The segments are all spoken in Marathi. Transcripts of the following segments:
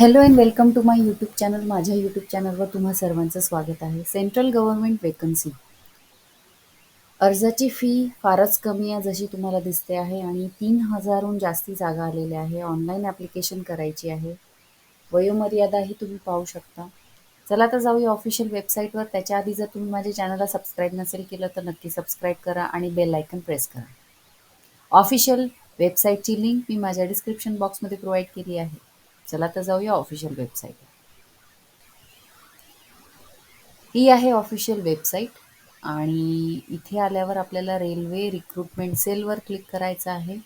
Hello and welcome to my YouTube channel माझ्या यूट्यूब चॅनलवर तुम्हा सर्वांचं स्वागत आहे. सेंट्रल गव्हर्नमेंट वेकन्सी अर्जाची फी फारच कमी आहे जशी तुम्हाला दिसते आहे आणि तीन हजारहून जास्ती जागा आलेल्या आहे. ऑनलाईन ॲप्लिकेशन करायची आहे. वयोमर्यादाही तुम्ही पाहू शकता. चला तर जाऊया ऑफिशियल वेबसाईटवर त्याच्या आधी जर तुम्ही माझ्या चॅनलला सबस्क्राईब नसेल केलं तर नक्की सबस्क्राईब करा आणि बेल आयकन प्रेस करा. ऑफिशियल वेबसाईटची लिंक मी माझ्या डिस्क्रिप्शन बॉक्समध्ये प्रोव्हाइड केली आहे. चला तर जाऊया ऑफिशियल वेबसाईट ही आहे ऑफिशियल वेबसाईट आणि इथे आल्यावर आपल्याला रेल्वे रिक्रुटमेंट सेलवर क्लिक करायचं आहे.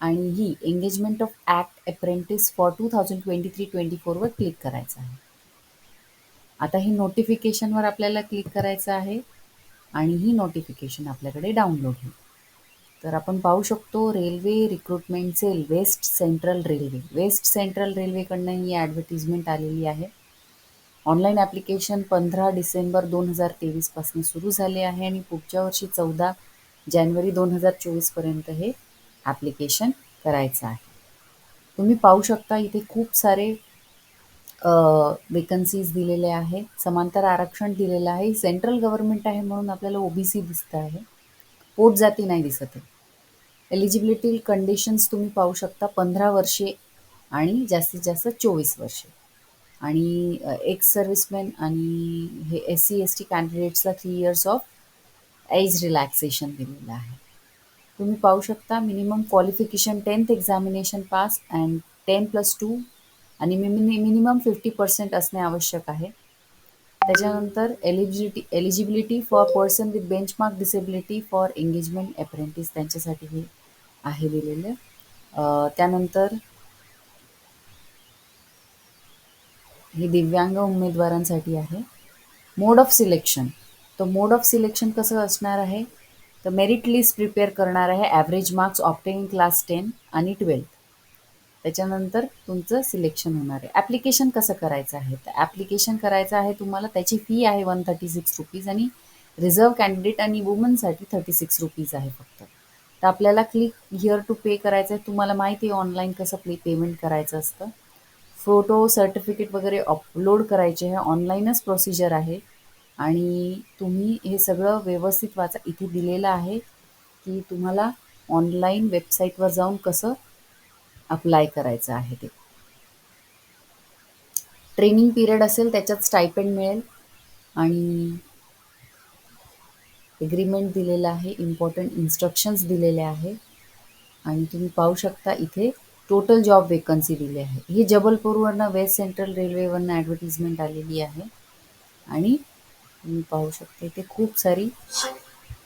आणि ही engagement of act apprentice for two thousand twenty three twenty फोरवर click करायचं आहे. आता ही नोटिफिकेशनवर आपल्याला क्लिक करायचं आहे. आणि ही नोटिफिकेशन आपल्याकडे डाउनलोड होईल. तर आपण पाहू शकतो railway recruitment cell west central railway. West central रेल्वेकडनं ही ॲडव्हर्टिजमेंट आलेली आहे. ऑनलाईन ॲप्लिकेशन पंधरा डिसेंबर दोन हजार तेवीसपासून सुरू झाले आहे आणि पुढच्या वर्षी चौदा जानेवारी दोन हजार चोवीसपर्यंत हे ॲप्लिकेशन करायचं आहे. तुम्ही पाहू शकता इथे खूप सारे वेकन्सीज दिलेले आहे समांतर आरक्षण दिलेलं आहे. सेंट्रल गव्हर्नमेंट आहे म्हणून आपल्याला ओबीसी दिसतं आहे. पोटजाती नाही दिसत आहे. एलिजिबिलिटी कंडिशन्स तुम्ही पाहू शकता पंधरा वर्षे आणि जास्तीत जास्त चोवीस वर्षे. आणि एक्स सर्व्हिसमॅन आणि हे S C S T कॅन्डिडेट्सला three years of age relaxation दिलेलं आहे. तुम्ही पाहू शकता minimum qualification tenth examination pass and ten plus two आणि मिनिमम फिफ्टी पर्सेंट असणे आवश्यक आहे. त्याच्यानंतर eligibility eligibility for person with benchmark disability for engagement apprentice त्यांच्यासाठी हे आहे दिलेलं. त्यानंतर हे दिव्यांग उमेदवारांसाठी आहे. मोड ऑफ सिलेक्शन तर मोड ऑफ सिलेक्शन कसं असणार आहे? तर मेरिट लिस्ट प्रिपेअर करणार आहे. Average marks obtain class ten आणि ट्वेल्थ त्याच्यानंतर तुमचं सिलेक्शन होणार आहे. ॲप्लिकेशन कसं करायचं आहे? तर ॲप्लिकेशन करायचं आहे तुम्हाला त्याची फी आहे वन थर्टी सिक्स रुपीज आणि रिझर्व कॅन्डिडेट आणि वुमनसाठी थर्टी सिक्स रुपीज आहे फक्त. तर आपल्याला क्लिक हिअर टू पे करायचं आहे. तुम्हाला माहिती आहे ऑनलाईन कसं प्ले पेमेंट करायचं असतं. फोटो सर्टिफिकेट वगैरे अपलोड करायचे हे ऑनलाईनच प्रोसिजर आहे. आणि तुम्ही हे सगळं व्यवस्थित वाचा. इथे दिलेलं आहे की तुम्हाला ऑनलाईन वेबसाईटवर जाऊन कसं अप्लाय करायचं आहे ते. ट्रेनिंग पिरियड असेल त्याच्यात स्टायपेंड मिळेल. आणि एग्रीमेंट दिलेलं आहे इम्पॉर्टंट इन्स्ट्रक्शन्स दिलेले आहे. आणि तुम्ही पाहू शकता इथे टोटल जॉब वेकन्सी दिली आहे. ही जबलपूरवरनं वेस्ट सेंट्रल रेल्वेवरनं ॲडव्हर्टिजमेंट आलेली आहे. आणि तुम्ही पाहू शकता इथे खूप सारी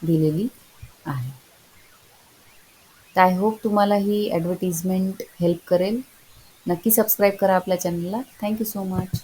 दिलेली आहे. तर आय होप तुम्हाला ही ॲडव्हर्टिजमेंट हेल्प करेल. नक्की सबस्क्राईब करा आपल्या चॅनलला थँक्यू सो मच